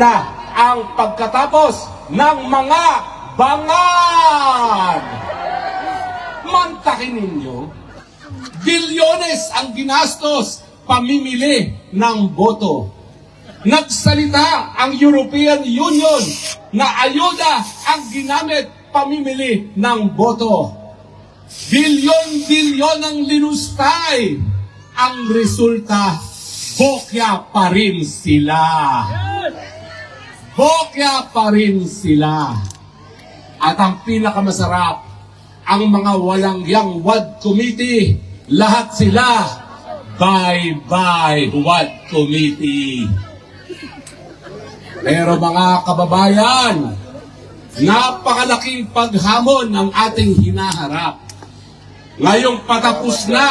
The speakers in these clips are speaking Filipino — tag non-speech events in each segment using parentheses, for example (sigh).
na ang pagkatapos ng mga bangag. Mantakin ninyo, bilyones ang ginastos pamimili ng boto. Nagsalita ang European Union na ayuda ang ginamit pamimili ng boto. Bilyon-bilyon ang linustay. Ang resulta, bokya pa rin sila. Bokya pa rin sila. At ang pinakamasarap, ang mga walang yang WAD committee, lahat sila, bye-bye WAD committee. Pero mga kababayan, napakalaking paghamon ang ating hinaharap. Ngayong patapos na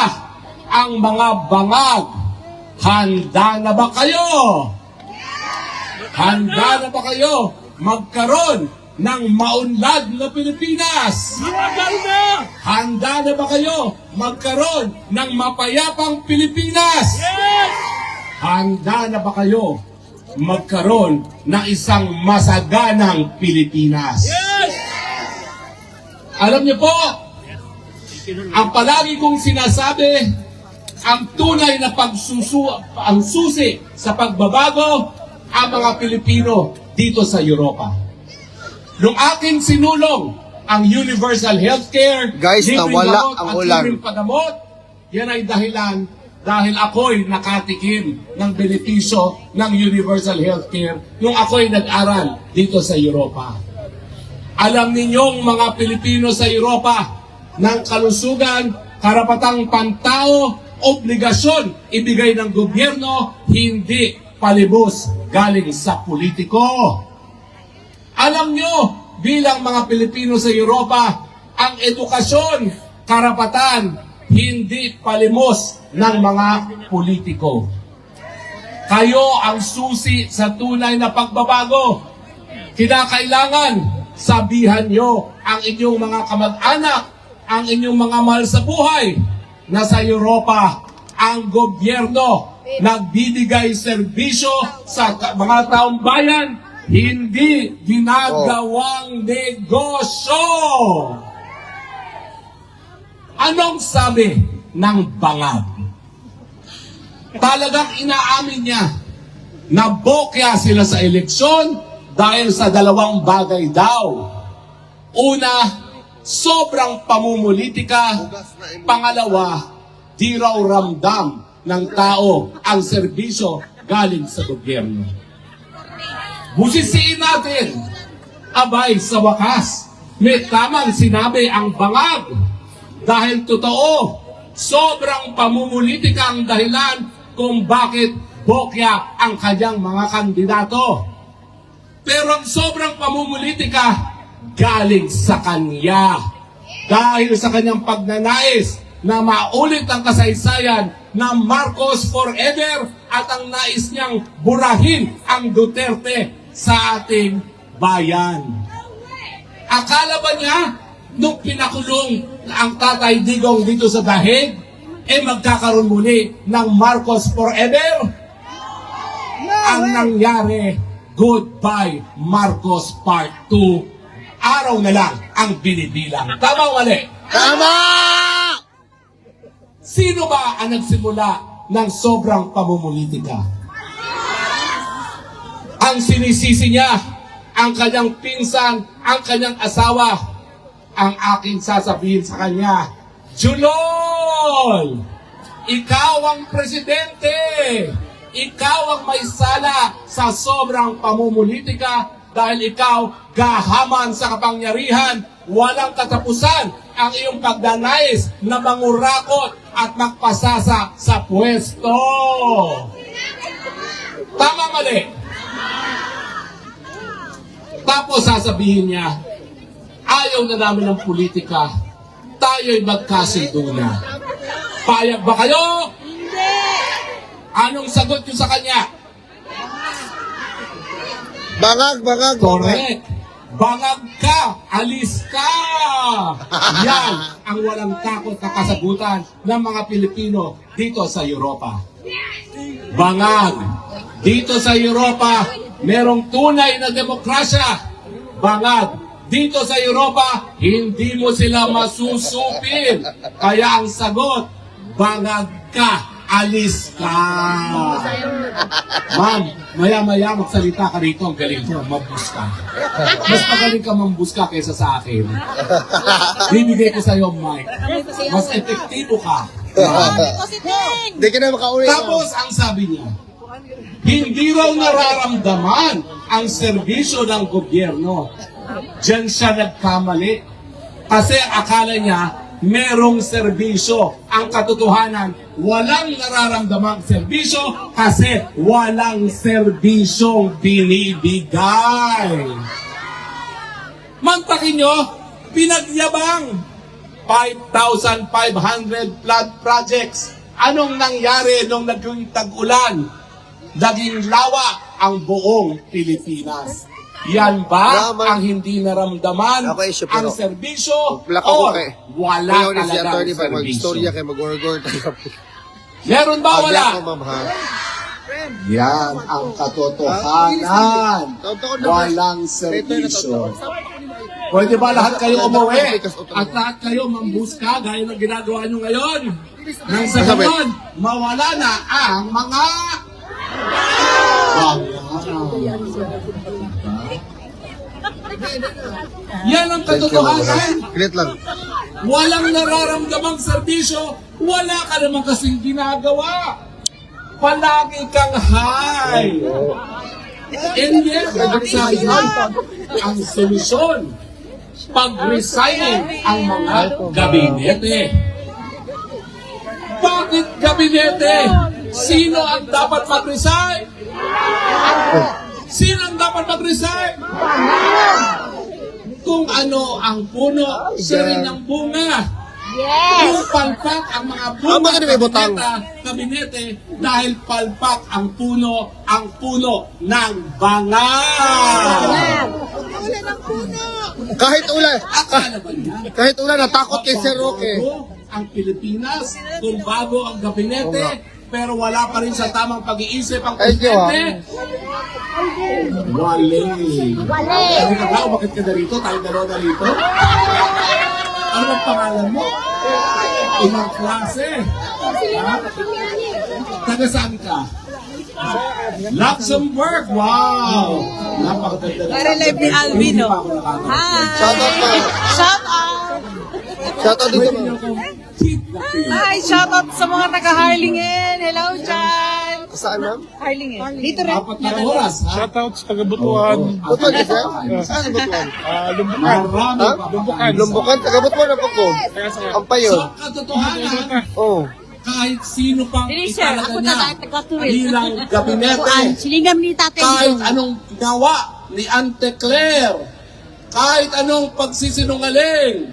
ang mga bangag, handa na ba kayo? Handa na ba kayo magkaroon ng maunlad na Pilipinas? Handa na ba kayo magkaroon ng mapayapang Pilipinas? Handa na ba kayo magkaroon ng isang masaganang Pilipinas? Alam niyo po, ang palagi kong sinasabi, ang tunay na pagsusu, ang susi sa pagbabago, ang mga Pilipino dito sa Europa. Nung aking sinulong ang universal healthcare, Guys, nawala ang at ulan. libreng paggamot, yan ay dahilan dahil ako'y nakatikim ng benepisyo ng universal healthcare nung ako'y nag-aral dito sa Europa. Alam ninyong mga Pilipino sa Europa ng kalusugan, karapatang pantao, obligasyon ibigay ng gobyerno, hindi palibos galing sa politiko. Alam nyo, bilang mga Pilipino sa Europa, ang edukasyon, karapatan, hindi palimos ng mga politiko. Kayo ang susi sa tunay na pagbabago. Kinakailangan sabihan nyo ang inyong mga kamag-anak, ang inyong mga mahal sa buhay na sa Europa ang gobyerno nagbibigay serbisyo sa mga taong bayan, hindi ginagawang negosyo. Anong sabi ng bangag? Talagang inaamin niya na bokya sila sa eleksyon dahil sa dalawang bagay daw. Una, sobrang pamumulitika. Pangalawa, di raw ramdam ng tao ang serbisyo galing sa gobyerno. Busisiin natin, abay sa wakas, may tamang sinabi ang bangag dahil totoo, sobrang pamumulitika ang dahilan kung bakit bokya ang kanyang mga kandidato. Pero ang sobrang pamumulitika galing sa kanya. Dahil sa kanyang pagnanais na maulit ang kasaysayan ng Marcos forever at ang nais niyang burahin ang Duterte sa ating bayan. Akala ba niya nung pinakulong ang tatay Digong dito sa Dahig, eh magkakaroon muli ng Marcos forever? Ang nangyari, goodbye Marcos Part 2. Araw na lang ang binibilang. Tama o mali? Tama! Sino ba ang nagsimula ng sobrang pamumulitika? Ang sinisisi niya, ang kanyang pinsan, ang kanyang asawa, ang aking sasabihin sa kanya, Julol! Ikaw ang presidente! Ikaw ang may sala sa sobrang pamumulitika dahil ikaw gahaman sa kapangyarihan, walang katapusan ang iyong pagdanais na mangurakot at magpasasa sa pwesto. Tama mali? Tapos sasabihin niya, ayaw na namin ng politika, tayo'y magkasundo na. Payag ba kayo? Hindi! Anong sagot niyo sa kanya? Bangag, bangag, bangag. Correct. Bangag ka, alis ka. Yan ang walang takot na kasagutan ng mga Pilipino dito sa Europa. Bangag. Dito sa Europa, merong tunay na demokrasya. Bangag, dito sa Europa, hindi mo sila masusupin. Kaya ang sagot, bangag ka, alis ka. Ma'am, maya-maya magsalita ka rito. Ang galing mo, mambus ka. Mas magaling ka mambus ka kaysa sa akin. Bibigay ko sa'yo, Mike. Mas epektibo ka. Hindi ka na makauwi. Tapos, ang sabi niya, hindi raw nararamdaman ang serbisyo ng gobyerno. Diyan siya nagkamali. Kasi akala niya, merong serbisyo. Ang katotohanan, walang nararamdamang serbisyo kasi walang serbisyong binibigay. Mantakin nyo, pinagyabang 5,500 flood projects. Anong nangyari nung naging tag-ulan? Naging lawa ang buong Pilipinas. Yan ba Yaman. ang hindi naramdaman Ako issue, ang serbisyo o kay. wala Ayaw ni si attorney pa mag-istorya kay mag-worgor tayo. Meron ba Ah, wala? ma'am, ha? Yan ang katotohanan. Ba? Walang serbisyo. Pwede ba lahat kayo umuwi? At lahat kayo mambuska gaya ng ginagawa nyo ngayon? Nang sa ganon, mawala na ang mga... Yan ang katotohanan. Kilit lang. Walang nararamdamang serbisyo, wala ka naman kasing ginagawa. Palagi kang high. And yet, ang sabi ang solusyon, pag-resigning ang mga gabinete. Bakit gabinete? Sino ang dapat mag-resign? Ang dapat mag-resign? Kung ano ang puno, siya rin ang bunga. Kung palpak ang mga puno, Ah, bakit may butang? kabinete, dahil palpak ang puno, ang puno ng banga. Kahit ulan, Akala ba niya? kahit ulan, natakot kay Sir Roque. Ang Pilipinas, kung bago ang gabinete, pero wala pa rin sa tamang pag-iisip ang presidente. Wale. Wale. Ano ka ba? Bakit ka na rito? Tayo dalawa na rito? Ano ang pangalan mo? Ibang klase. Ha? Taga saan ka? Luxembourg! Wow! Napakaganda na. Para live ni Alvin, Hindi no? pa ako. Shout out! Shout out dito, Pwede ma'am. niyo akong kidnapin. Ay, shout out sa mga taga Harlingen. Hello, Jan. Saan, ma'am? Harlingen. Dito rin. Apat na oras, ha? Shoutout sa Kabutuan. Butuan ka, sir? Saan ang butuan? Ah, Lumbukan. Ha? Lumbukan. Lumbukan, taga butuan ang ko. Kaya sa Ang payo. So, katotohanan, Oh. kahit sino pang italaga Ako niya bilang gabinete, Kuan, silingam ni tatay kahit anong gawa ni Ante Claire, kahit anong pagsisinungaling,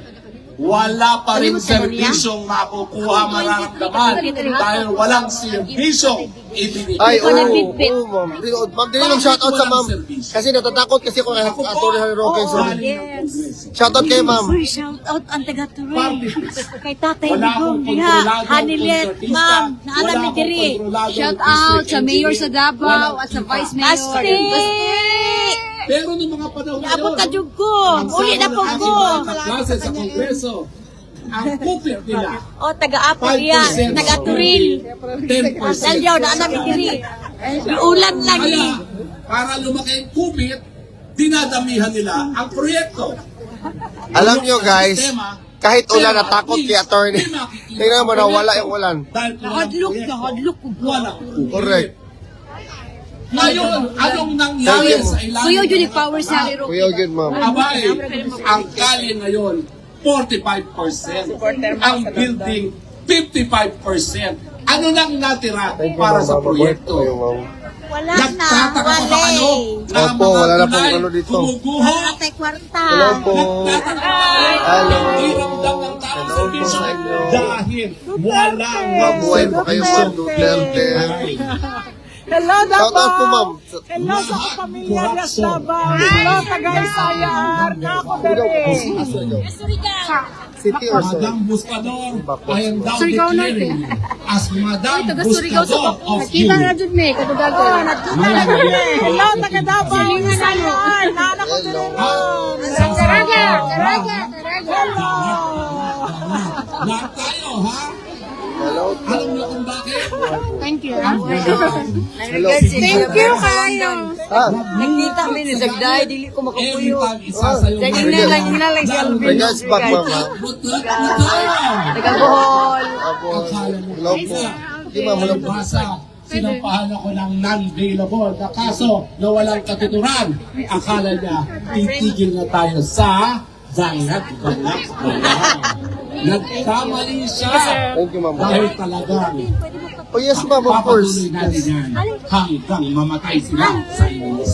wala pa rin serbisyong makukuha mararamdaman dahil walang serbisyong ibinigay. Ay, oo. Oo, ma'am. Dito, ma'am, dili lang shout out sa ma'am. Kasi natatakot kasi ako kay Ako po, Atty. Roque. So, galing ng Kongreso. shout out kay ma'am. Uy, shout out ang taga Turin. Party. (laughs) Kay tatay akong Diha. Hanilet, ma'am. Naalam ni Diri. kontroladong Shout out sa mayor sa Davao at sa vice mayor. Asti! Pero noong mga panahon Naabot ka jug ko. ang Uli na po ko. kaklase sa Kongreso, ang kupit nila, O, taga-apo yan. 5% Taga-Turil. 10%. Dalyaw, naalam ni Diri. Ulan lang Kaya, eh. para lumaki ang kupit, dinadamihan nila ang proyekto. Alam nyo, guys, kahit ulan, pero natakot at kay attorney. Tingnan mo, nawala proyekto. yung ulan. Walang kupit. Correct. Ngayon, anong nangyari sa ilalim? Kuya ng mga Power sa bangag? Kuya Ogin, ma'am. Abay, ang kalye ngayon, 45%. Ang building, 55%. Ano lang natira para sa proyekto? Wala na. Nagtataka pa ba na Opo, wala na pong ano dito. gumuguho? Ate kwarta. Hello po. Hello. na hindi ramdam ng taong Hello po servisyo sa inyo. dahil walang Mabuhay po kayo, ma'am. Duterte. Hello, Shout out po, Davao! ma'am. Hello sa kapamilya Ras Davao! Hello, Tagay Sayar! Nako, dere! City or Surigao? Madam Buscador. I am now Surigao declaring you as Madam Buscador sa of Nakita na you. jud me kadugago. Oh, nagkita na kami. Hello, taga Davao. Saan? Nana ko din ron. Taraga, taraga, taraga. Lahat tayo, ha? Hello. Alam niyo kung bakit? Thank you. Hello. Thank you kayo. Ah, Nagkita kami ni Zagday, dili ko makapuyo. mo. na lang, na lang si Alvin. regards back, mama. Hello po. Di ma'am, hello po. Sinampahan ako ng non-bailable na kaso na walang katuturan. Akala niya, titigil na tayo sa bangat, bangat, bangat. Nagkamali siya. Thank you, ma'am. Dahil talagang Oh, yes, ma'am, of course. papatuloy natin yan hanggang mamatay sila sa inis.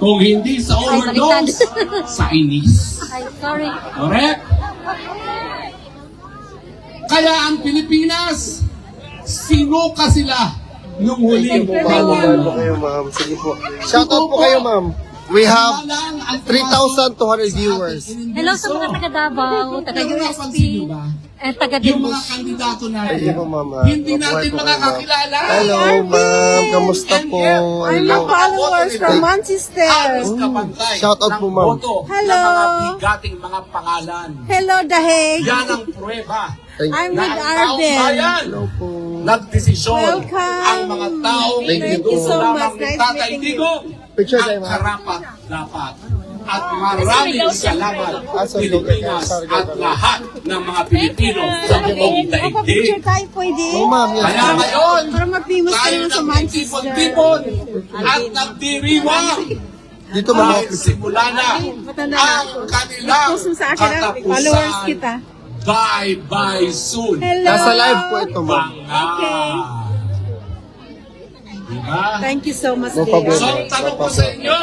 Kung hindi sa overdose, sa inis. Ay, sorry. Correct? Kaya ang Pilipinas, sinuka sila nung huling Mahal na mahal po kayo, ma'am. Sige po. Shoutout po kayo, ma'am. We have 3,200 viewers. Hello sa mga taga Davao, taga USP, ba? eh taga Yung mga kandidato Thank natin, you po, ma'am. ah. hindi Mabuhay natin po kayo, ma'am. makakakilala. Hello, ma'am. Kamusta po? I'm Hello. a followers from Manchester. Kapantay Shoutout po, ng ma'am. boto Hello. ng mga bigating mga pangalan. Hello, Daheg. Yan ang prueba Thank I'm na with ang taong bayan Hello po. nagdesisyon Welcome. ang mga taong Thank you gusto so lamang much. ni Nice Tatay meeting you. Digong Picture tayo, ma'am. karapat dapat. At maraming salamat Ah, Pilipinas at lahat ng mga Pilipino sa buong Papa, picture daigdig. tayo pwede? Oh, ma'am. Yes, Kaya ma'am. ngayon, Para mag-famous tayo naman sa Manchester. nagtitipon-tipon at nagdiriwang Dito, ma'am. dahil simula na Matanda na ang ako. kanilang Post mo sa akin, ah. followers katapusan. kita. Bye-bye soon. Hello. Nasa live po ito, ma'am. Okay. Diba? Thank you so much, No problem. So, ang tanong ko sa inyo,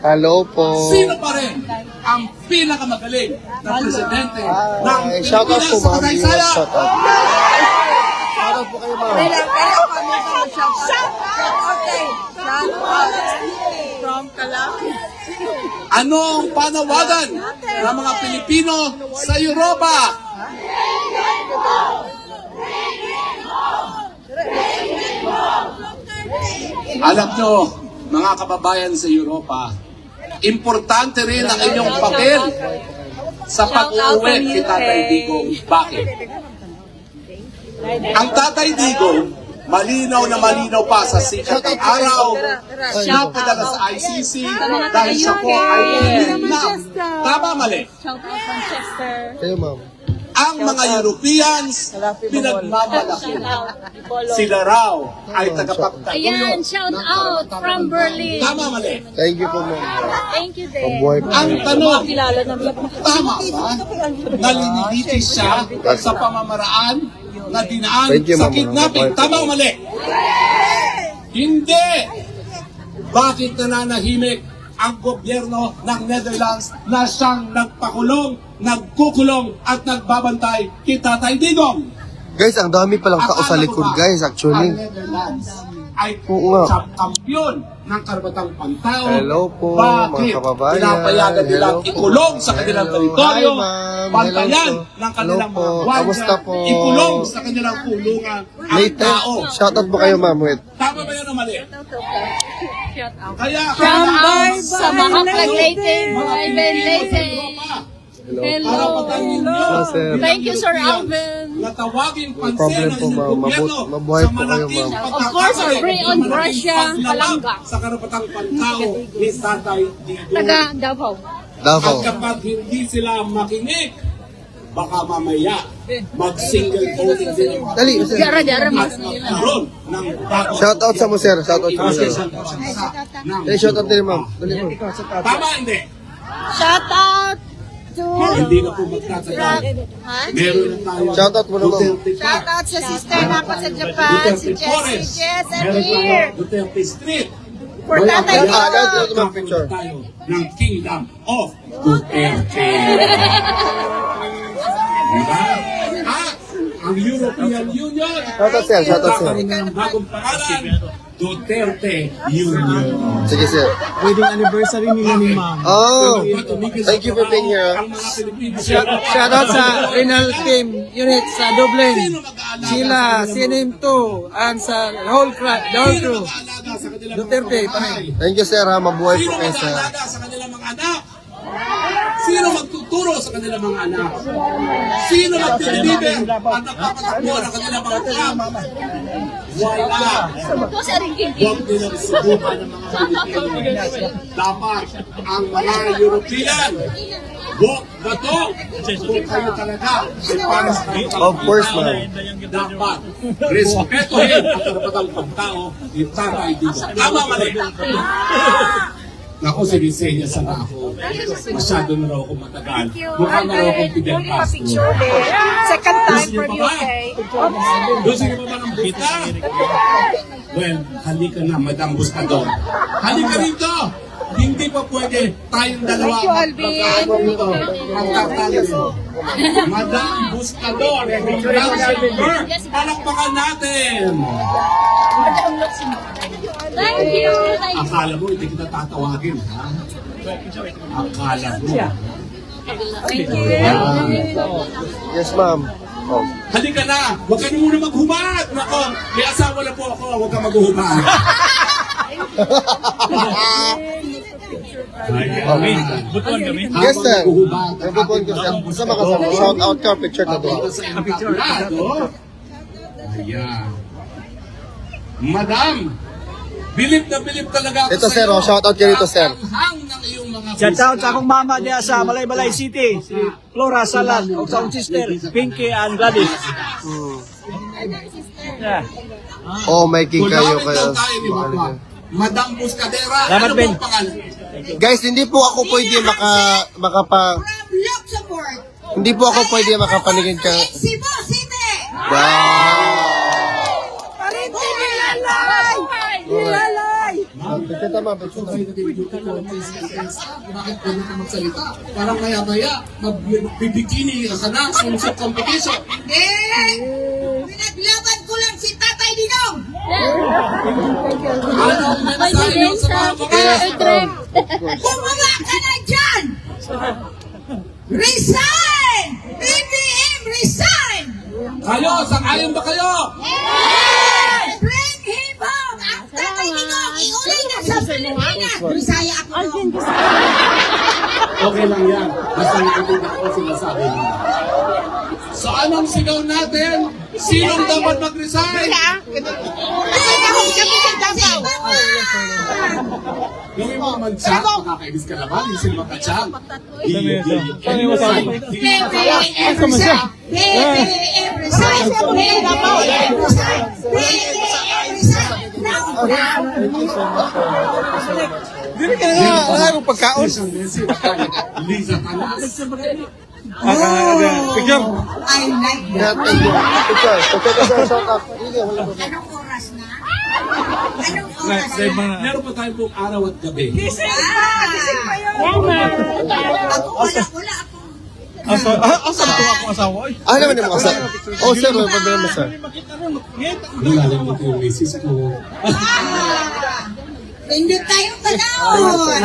Hello po. sino pa rin ang pinakamagaling na presidente ng Ay, shoutout po, Pilipinas sa ma'am. kasaysayan? Shoutout. Shoutout po kayo, ma'am. From Calaki. Ano ang panawagan ng mga Pilipino sa Europa? Alam nyo, mga kababayan sa Europa, importante rin ang inyong papel sa pag-uwi kay Tatay Digong. Bakit? Ang Tatay Digong, malinaw na malinaw pa sa sikat ng araw, napadala sa ICC dahil siya po ay Vietnam. Tama mali. Shout out Manchester. Kayo, ma'am. Ang mga Europeans, pinagmamalaki. Sila raw ay Ayan, tagapagtaguyod. shout out from Berlin. Tama mali. Thank you po, ma'am. Thank you po. Ang tanong, na tama ba? Nalilitis siya sa pamamaraan na dinaan you, sa kidnapping. Tama o mali? Hindi! Bakit nananahimik ang gobyerno ng Netherlands na siyang nagpakulong, nagkukulong at nagbabantay kay Tatay Digong? Guys, ang dami palang tao sa likod, guys, actually. Ang Netherlands ay sa kampiyon ng karbatang pantao. Hello po, Bakit mga kababayan. pinapayagan nilang Hello po. ikulong sa kanilang Hello. teritoryo, Hi, ma'am. bantayan Hello po. ng kanilang Hello mga po. gwardiya, Kamusta po? ikulong sa kanilang kulungan ang Late tao. Shoutout po kayo, ma'am. Wait. Tama ba yun o mali? Shout out. Kaya From kailangan us sa mga Leyte, sa Leyte. Hello. Hello. Hello, Thank you, Sir Alvin. na tawagin pansin problem ng gobyerno Mabu- mabuhay sa po kayo, ma'am. Of course, we're free on Russia, Kalanga. sa karapatang pantao ni Tatay Digong. Taga Davao. At Davao. kapag hindi sila makinig, baka mamaya mag-single voting din ang Dali, sir. Jara, jara, at mas. magkaroon ng bagong Shoutout sa mo, sir. Shoutout sa mo, sir. Dali, shoutout din, ma'am. Dali, ma'am. Tama hindi? Shout out to... Hindi na po magtatagal. Meron na tayo. Shoutout mo na, ma'am. Pa. Shout out sa sister namin sa Japan, si Jess, si Jess, and here. Duterte Street. For Tatay picture. tayo ng Kingdom of Duterte. (laughs) diba? At ang European Union Shoutout, sir. Shoutout, sir. magkakaroon na ng bagong pangalan Duterte Union. Sige, sir. Wedding anniversary nila ni ma'am. Oh, thank you for being here. Ang mga Pilipino. Shout out sa Renal Team Unit sa Dublin. Sila, CNM2, and sa whole, cra- the whole crew. Mag-aalaga sa kanilang Duterte, mga panay. Thank you, sir, ha. Mabuhay Sino po kayo, sir. mag-aalaga sa kanilang mga anak? Sino magtuturo sa kanilang mga anak? Sino magdideliver at nagpapatakbo ng kanilang mga anak? Wala. Huwag nilang subukan ng mga Pilipino. Dapat ang mga European Bok bato kung kayo talaga ay para sa Of course, ma'am. Dapat respetuhin ang karapatang pagtao ni Tatay Digong. Tama mali. Naku, sinisenya sa na ako. Masyado na raw ako matagal. Mukha na raw akong Fidel Castro. Second time pa ba? UK. Gusto niyo pa ba ng kita? Well, halika na, Madam Buscador. Halika rito! Hindi pa pwede tayong dalawa Thank you, Alvin. magkakaano nito. Madam Buscador, Luxembourg, palakpakan natin! Thank you. Thank you. Akala mo, hindi kita tatawagin, ha? Akala mo. Yes, ma'am. Oh. Halika na! Huwag ka na muna maghubad! Nako, may asawa na po ako, huwag ka maghuhubad. Butuan kami. Yes, sir. Nagpupuan ko, sir. Sama ka, sama. Shout out ka, picture na. Sa entablado. Ayan. Madam, bilib na bilib talaga ako Ito, sa sir, iyo. oh, shout out kayo rito, sir. Ang hang ng iyong mga Shout out sa akong mama diya sa Malaybalay City, si Flora Salat, o sa akong sister, Pinky and Gladys. Yeah. Oh, may king Kung kayo kayo. daw tayo ni Mama, Madam Buscadera, Salamat, ano Ben. pong pangalan? Guys, hindi po ako pwede maka, makapa, Luxembourg. hindi po ako pwede makapaningin ka. Cebu City. Wow! Ma'am, picture tama. Bakit ganun ka magsalita? Parang maya-maya, magbibikini ka na, swimsuit competition. Hindi. Pinaglaban ko lang si Tatay Dinong. Ano ang niyo sa mga babae? Bumaba ka na dyan. Resign. BBM, resign. Kayo, sang-ayon ba kayo? Bring him home. Ang Tatay Dinong, sa Pilipinas. Bisaya ako. Okay lang yan. Basta nakikita ko sinasabi mo. So anong sigaw natin? Sinong dapat mag-resign? Yung mga mansa, makakainis ka naman, yung ka dyan. Ano yung sabi ko? BBM, resign. BBM, resign. BBM, resign. BBM, resign. Dili ka nga, ano pagkaon? Lisa Tanas. Picture. I like that. thank you. Picture, picture ka. Hindi, wala pa. Anong oras na? Anong oras Sa na? Meron pa tayo pong araw at gabi. Ah, gising pa yun. Ako wala, wala. Asa, ah, asa itong akong asawa? Oy. Ah, naman yung mga Oh, sir, may problema, sir. Nilalim mo yung misis ko. Ah, Pindot tayong tanawon.